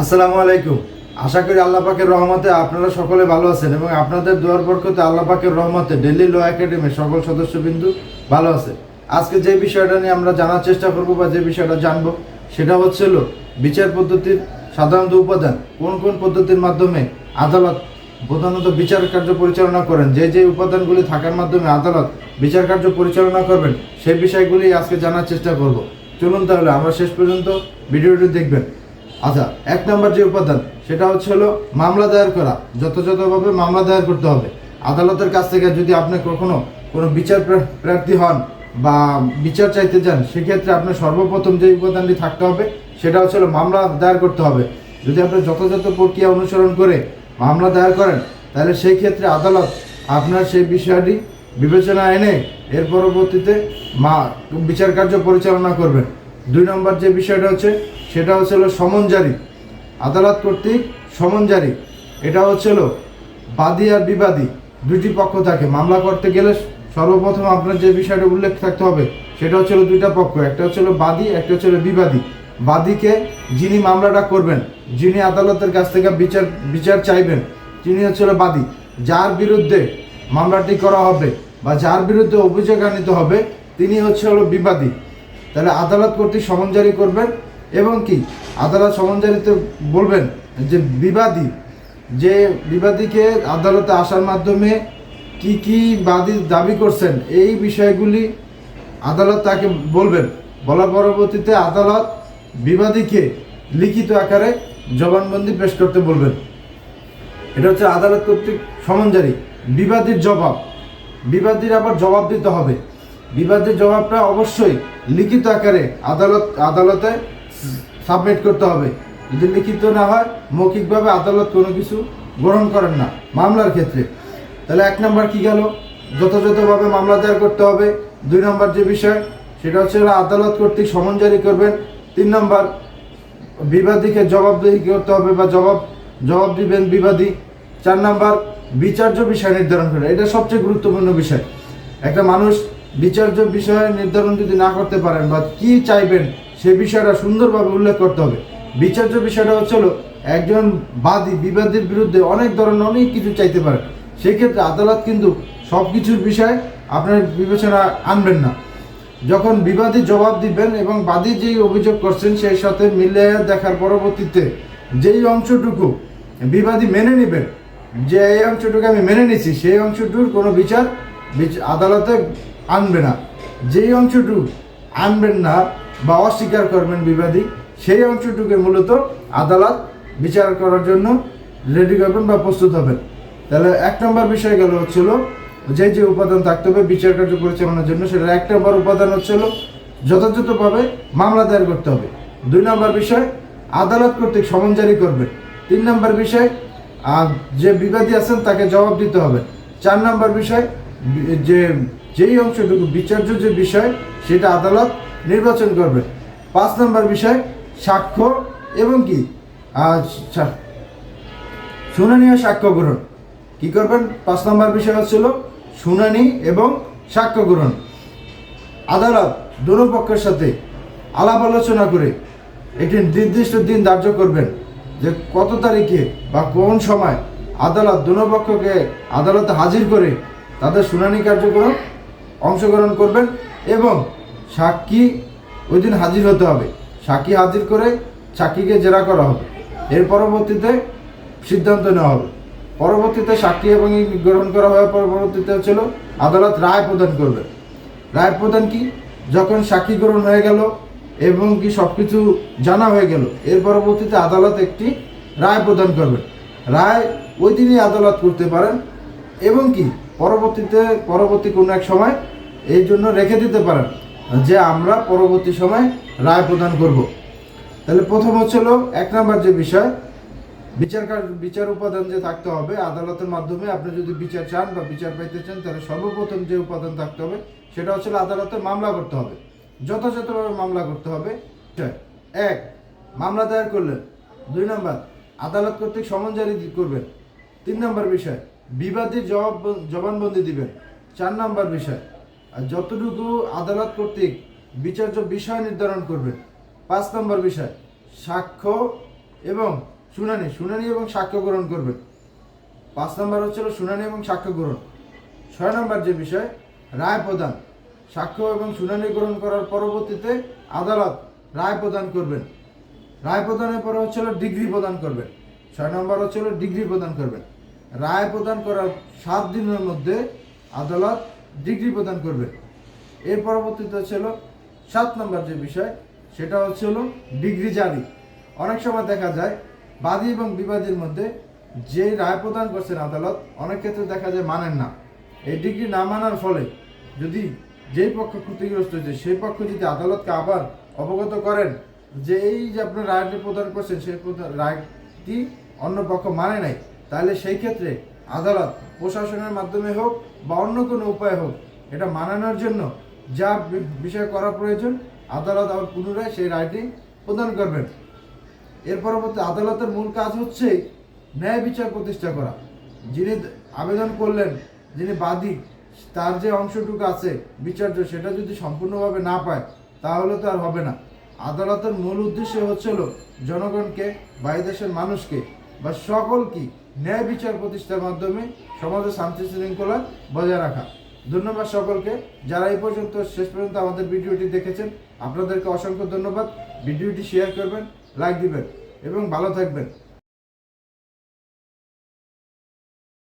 আসসালামু আলাইকুম। আশা করি আল্লাহ পাকের রহমতে আপনারা সকলে ভালো আছেন এবং আপনাদের দোয়ার বরকতে আল্লাহ পাকের রহমতে দিল্লি ল একাডেমির সকল সদস্যবিন্দু ভালো আছে। আজকে যে বিষয়টা নিয়ে আমরা জানার চেষ্টা করব বা যে বিষয়টা জানব, সেটা হচ্ছিল বিচার পদ্ধতির সাধারণত উপাদান। কোন কোন পদ্ধতির মাধ্যমে আদালত প্রধানত বিচার কার্য পরিচালনা করেন? যে যে উপাদানগুলি থাকার মাধ্যমে আদালত বিচার কার্য পরিচালনা করবেন সেই বিষয়গুলি আজকে জানার চেষ্টা করব। চলুন তাহলে আমরা শেষ পর্যন্ত ভিডিওটি দেখবেন। আচ্ছা এক নম্বর যে উপাদান, সেটা হচ্ছে হলো মামলা দায়ের করা। যথাযথভাবে মামলা দায়ের করতে হবে। আদালতের কাছ থেকে যদি আপনি কখনো কোনো বিচার প্রা- প্রার্থী হন বা বিচার চাইতে যান, সেক্ষেত্রে আপনার সর্বপ্রথম যে উপাদানটি থাকতে হবে, সেটা হচ্ছে হলো মামলা দায়ের করতে হবে। যদি আপনি যথাযথ প্রক্রিয়া অনুসরণ করে মামলা দায়ের করেন, তাহলে সেই ক্ষেত্রে আদালত আপনার সেই বিষয়টি বিবেচনা এনে এর পরবর্তীতে মা বিচার কার্য পরিচালনা করবেন। দুই নম্বর যে বিষয়টা হচ্ছে, সেটা হচ্ছে হলো সমন জারি আদালত কর্তৃক সমন জারি এটা হচ্ছে হলো বাদী আর বিবাদী, দুইটি পক্ষ থাকে। মামলা করতে গেলে সর্বপ্রথম আপনার যে বিষয়টা উল্লেখ থাকতে হবে, সেটা হচ্ছে হলো দুইটা পক্ষ। একটা হচ্ছে হলো বাদী, একটা হচ্ছে হলো বিবাদী। বাদীকে যিনি মামলাটা করবেন, যিনি আদালতের কাছ থেকে বিচার বিচার চাইবেন, তিনি হচ্ছে হলো বাদী। যার বিরুদ্ধে মামলাটি করা হবে বা যার বিরুদ্ধে অভিযোগ আনিত হবে, তিনি হচ্ছে হলো বিবাদী। তাহলে আদালত কর্তৃক সমন জারি করবেন এবং কি? আদালত সমন জারিতে বলবেন যে বিবাদী, যে বিবাদীকে আদালতে আসার মাধ্যমে কি কি বাদী দাবি করছেন, এই বিষয়গুলি আদালত তাকে বলবেন। বলা পরবর্তীতে আদালত বিবাদীকে লিখিত আকারে জবানবন্দি পেশ করতে বলবেন। এটা হচ্ছে আদালত কর্তৃক সমন জারি। বিবাদীর জবাব। বিবাদীর আবার জবাব দিতে হবে। বিবাদীর জবাবটা অবশ্যই লিখিত আকারে আদালত আদালতে সাবমিট করতে হবে। যদি লিখিত না হয়, মৌখিকভাবে আদালত কোনো কিছু গ্রহণ করেন না মামলার ক্ষেত্রে। তাহলে এক নম্বর কি গেল? যথাযথভাবে মামলা দায়ের করতে হবে। দুই নম্বর যে বিষয়, সেটা হচ্ছে আদালত কর্তৃক সমন জারি করবেন। তিন নম্বর, বিবাদীকে জবাবদিহি করতে হবে বা জবাব জবাব দিবেন বিবাদী। চার নাম্বার, বিচার্য বিষয় নির্ধারণ করে। এটা সবচেয়ে গুরুত্বপূর্ণ বিষয়। একটা মানুষ বিচার্য বিষয় নির্ধারণ যদি না করতে পারেন বা কি চাইবেন, সে বিষয়টা সুন্দরভাবে উল্লেখ করতে হবে। বিচার্য বিষয়টা হচ্ছে হলো, একজন বাদী বিবাদীর বিরুদ্ধে অনেক ধরনের অনেক কিছু চাইতে পারে। সেক্ষেত্রে আদালত কিন্তু সব কিছুর বিষয়ে আপনার বিবেচনা আনবেন না। যখন বিবাদী জবাব দিবেন এবং বাদী যেই অভিযোগ করছেন, সেই সাথে মিলে দেখার পরবর্তীতে যেই অংশটুকু বিবাদী মেনে নেবেন, যে এই অংশটুকু আমি মেনে নিছি সেই অংশটুর কোনো বিচার বিচ- আদালতে আনবে না। যেই অংশটুকু আনবেন না বা অস্বীকার করবেন বিবাদী, সেই অংশটুকু মূলত আদালত বিচার করার জন্য রেডি করবেন বা প্রস্তুত হবেন। তাহলে এক নম্বর বিষয় গেল হচ্ছিল, যে যে উপাদান থাকতে হবে, বিচার কার্য পরিচালনার জন্য সেটা এক নম্বর উপাদান হচ্ছিল যথাযথভাবে মামলা দায়ের করতে হবে। দুই নম্বর বিষয়, আদালত কর্তৃক সমন জারি করবে তিন নম্বর বিষয় যে বিবাদী আছেন তাকে জবাব দিতে হবে। চার নম্বর বিষয় যে, যেই অংশটুকু বিচার্য যে বিষয়, সেটা আদালত নির্বাচন করবে। পাঁচ নম্বর বিষয়, সাক্ষ্য এবং কি? শুনানি ও সাক্ষ্য গ্রহণ। কি করবেন? পাঁচ নম্বর বিষয় হচ্ছিল শুনানি এবং সাক্ষ্য গ্রহণ। আদালত দোনো পক্ষের সাথে আলাপ আলোচনা করে একটি নির্দিষ্ট দিন ধার্য করবেন যে কত তারিখে বা কোন সময় আদালত দোনো পক্ষকে আদালতে হাজির করে তাদের শুনানি কার্যক্রম অংশগ্রহণ করবেন এবং সাক্ষী ওই দিন হাজির হতে হবে। সাক্ষী হাজির করে সাক্ষীকে জেরা করা হবে। এর পরবর্তীতে সিদ্ধান্ত নেওয়া হবে। পরবর্তীতে সাক্ষী এবং গ্রহণ করা হওয়ার পরবর্তীতে ছিল আদালত রায় প্রদান করবে। রায় প্রদান কি? যখন সাক্ষী গ্রহণ হয়ে গেল এবং কি সব কিছু জানা হয়ে গেল, এর পরবর্তীতে আদালত একটি রায় প্রদান করবে। রায় ওই দিনই আদালত করতে পারেন এবং কি পরবর্তীতে, পরবর্তী কোনো এক সময় এই জন্য রেখে দিতে পারেন যে আমরা পরবর্তী সময় রায় প্রদান করব। তাহলে প্রথম হচ্ছিল এক নম্বর যে বিষয়, বিচার বিচার উপাদান যে থাকতে হবে, আদালতের মাধ্যমে আপনি যদি বিচার চান বা বিচার পাইতে চান, তাহলে সর্বপ্রথম যে উপাদান থাকতে হবে, সেটা হচ্ছে আদালতে মামলা করতে হবে। যথাযথভাবে মামলা করতে হবে। এক, মামলা দায়ের করলেন। দুই নম্বর, আদালত কর্তৃক সমন জারি করবেন। তিন নম্বর বিষয় বিবাদীর জবাব জবানবন্দি দিবেন। চার নম্বর বিষয়। আর যতটুকু আদালত কর্তৃক বিচার্য বিষয় নির্ধারণ করবেন, পাঁচ নম্বর বিষয়, সাক্ষ্য এবং শুনানি শুনানি এবং সাক্ষ্য গ্রহণ করবেন। পাঁচ নম্বর হচ্ছিল শুনানি এবং সাক্ষ্য গ্রহণ। ছয় নম্বর যে বিষয়, রায় প্রদান। সাক্ষ্য এবং শুনানি গ্রহণ করার পরবর্তীতে আদালত রায় প্রদান করবেন। রায় প্রদানের পরে হচ্ছিল ডিগ্রি প্রদান করবেন। ছয় নম্বর হচ্ছিল ডিগ্রি প্রদান করবেন। রায় প্রদান করার সাত দিনের মধ্যে আদালত ডিগ্রি প্রদান করবে। এর পরবর্তীতে ছিল সাত নম্বর যে বিষয়, সেটা হচ্ছে হলো ডিগ্রি জারি। অনেক সময় দেখা যায়, বাদী এবং বিবাদীর মধ্যে যে রায় প্রদান করছেন আদালত, অনেক ক্ষেত্রে দেখা যায় মানেন না। এই ডিগ্রি না মানার ফলে যদি যেই পক্ষ ক্ষতিগ্রস্ত হয়েছে, সেই পক্ষ যদি আদালতকে আবার অবগত করেন যে এই যে আপনার রায়টি প্রদান করছেন, সেই রায়টি অন্য পক্ষ মানে নাই তাহলে সেই ক্ষেত্রে আদালত, প্রশাসনের মাধ্যমে হোক বা অন্য কোনো উপায় হোক, এটা মানানোর জন্য যা বিষয় করা প্রয়োজন, আদালত আবার পুনরায় সেই রায়টি প্রদান করবেন। এর পরবর্তী আদালতের মূল কাজ হচ্ছে ন্যায় বিচার প্রতিষ্ঠা করা। যিনি আবেদন করলেন, যিনি বাদী, তার যে অংশটুকু আছে বিচার্য, সেটা যদি সম্পূর্ণভাবে না পায়, তাহলে তো আর হবে না। আদালতের মূল উদ্দেশ্য হচ্ছিল জনগণকে বা দেশের মানুষকে বা সকলকে ন্যায় বিচার প্রতিষ্ঠার মাধ্যমে সমাজে শান্তি শৃঙ্খলা বজায় রাখা। ধন্যবাদ সকলকে। যারা এই পর্যন্ত শেষ পর্যন্ত আমাদের ভিডিওটি দেখেছেন, আপনাদেরকে অসংখ্য ধন্যবাদ। ভিডিওটি শেয়ার করবেন, লাইক দিবেন এবং ভালো থাকবেন।